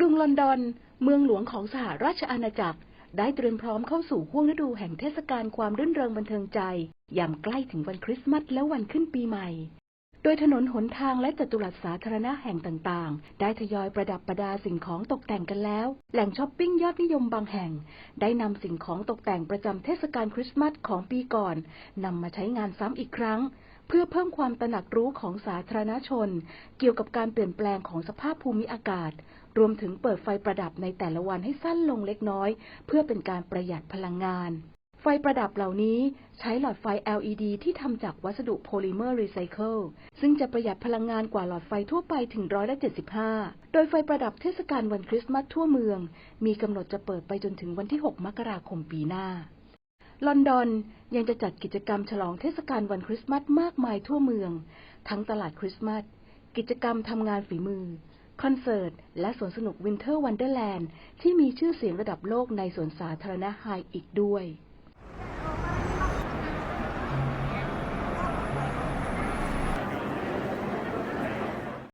รุงลอนดอน เมืองหลวงของสหราชอาณาจักร ได้เตรียมพร้อมเข้าสู่ห้วงฤดูแห่งเทศกาลความรื่นเริงบันเทิงใจ ยามใกล้ถึงวันคริสต์มาสและวันขึ้นปีใหม่ โดยถนนหนทางและจัตุรัสสาธารณะแห่งต่างๆ ได้ทยอยประดับประดาสิ่งของตกแต่งกันแล้ว แหล่งช้อปปิ้งยอดนิยมบางแห่ง ได้นำสิ่งของตกแต่งประจำเทศกาลคริสต์มาสของปีก่อนนำมาใช้งานซ้ำอีกครั้ง เพื่อเพิ่มความตระหนักรู้ของสาธารณชน เกี่ยวกับการเปลี่ยนแปลงของสภาพภูมิอากาศ รวมถึงเปิดไฟประดับในแต่ละวันให้สั้นลงเล็กน้อย เพื่อเป็นการประหยัดพลังงาน ไฟประดับเหล่านี้ใช้หลอดไฟ LED ที่ทำจากวัสดุโพลิเมอร์รีไซเคิล ซึ่งจะประหยัดพลังงานกว่าหลอดไฟทั่วไปถึงร้อยละ75 โดยไฟประดับเทศกาลวันคริสต์มาสทั่วเมือง มีกำหนดจะเปิดไปจนถึงวันที่ 6 มกราคมปีหน้า ลอนดอนยังจะจัดกิจกรรมฉลองเทศกาลวันคริสต์มาสมากมายทั่วเมือง ทั้งตลาดคริสต์มาส กิจกรรมทำงานฝีมือคอนเสิร์ต และสวนสนุกวินเทอร์วันเดอร์แลนด์ที่มีชื่อเสียงระดับโลกในสวนสาธารณะไฮอีกด้วย